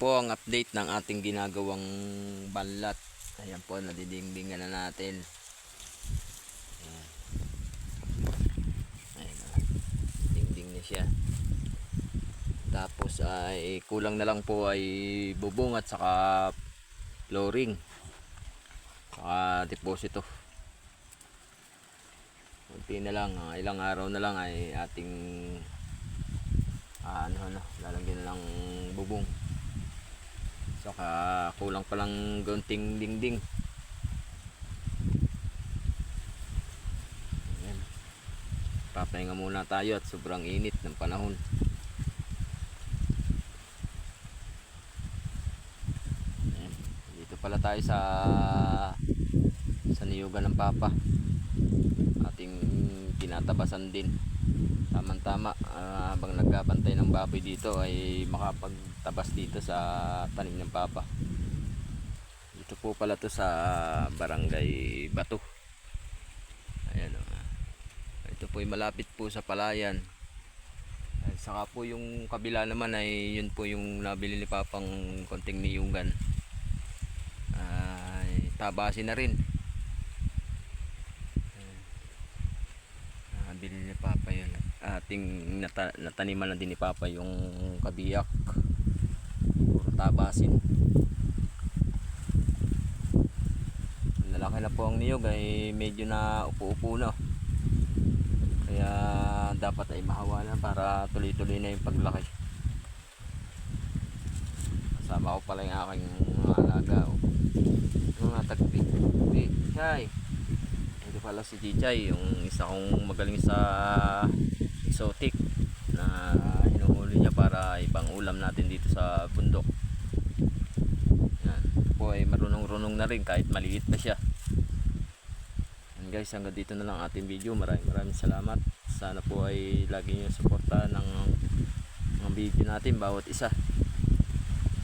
po ang update ng ating ginagawang banlat. Ayan po, nadidingdingan na natin. Ayan. Ayan na. Dingding na siya. Tapos ay kulang na lang po ay bubong at saka flooring. Saka deposito. Kunti na lang, ah, ilang araw na lang ay ating ah, ano ano, lalagyan na lang bubong. Saka kulang pa lang gunting dingding. Ayan. Papahinga muna tayo at sobrang init ng panahon. Ayan. Dito pala tayo sa sa niyugan ng papa. Ating tinatabasan din. Tamang-tama ah, habang nagbabantay ng baboy dito ay makapagtabas dito sa tanim ng papa. Dito po pala to sa barangay Bato. Ayan o. Ito po ay malapit po sa palayan. At saka po yung kabila naman ay yun po yung nabili ni Papang konting niyungan. Ay tabasin na rin. Nabili ni Papa yun. Ating nata nataniman na din ni Papa yung kabiyak. Puro tabasin. Lalaki na po ang niyog ay medyo na upo-upo na. Kaya dapat ay mahawa na para tuloy-tuloy na yung paglaki. Kasama ko pala yung aking alaga. Oh. Mga tagpi. Chay. Ito pala si Chichay, yung isa kong magaling sa exotic na hinuhuli niya para ibang ulam natin dito sa bundok. Yan. Po ay marunong-runong na rin kahit maliit pa siya. Yan guys, hanggang dito na lang ating video. Maraming maraming salamat. Sana po ay lagi niyo suporta ng mga video natin bawat isa.